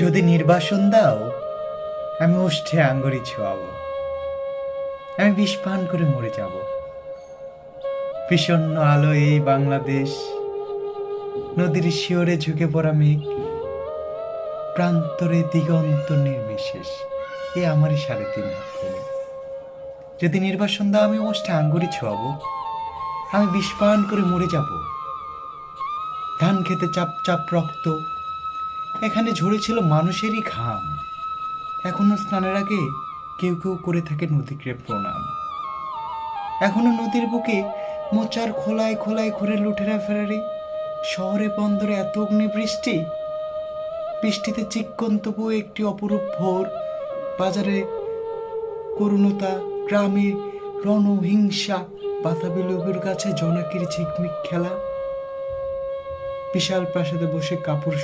যদি নির্বাসন দাও, আমি ওষ্ঠে আঙ্গুরি ছোয়াবো। আমি বিষ পান করে মরে যাব। বিষণ্ণ আলো এই বাংলাদেশ, নদীর শিওরে ঝুঁকে পড়া মেঘ, প্রান্তরে দিগন্ত নির্বিশেষ, এ আমারই সাড়ে তিন যদি নির্বাসন দাও, আমি ওষ্ঠে আঙ্গুরি ছোয়াবো। আমি বিষ পান করে মরে যাব। ধান খেতে চাপ চাপ রক্ত এখানে ঝরেছিল মানুষেরই ঘাম। এখনও স্নানের আগে কেউ কেউ করে থাকে নদীকে প্রণাম। এখনও নদীর বুকে মোচার খোলায় খোলায় ঘুরে লুঠেরা ফেরারি। শহরে বন্দরে এত অগ্নি বৃষ্টি বৃষ্টিতে চিক্কন তবুও একটি অপরূপ ভোর। বাজারে করুণতা, গ্রামে রণহিংসা, বাতাবি লেবুর কাছে জনাকির ঝিকমিক খেলা। বিশাল প্রাসাদে বসে কাপড়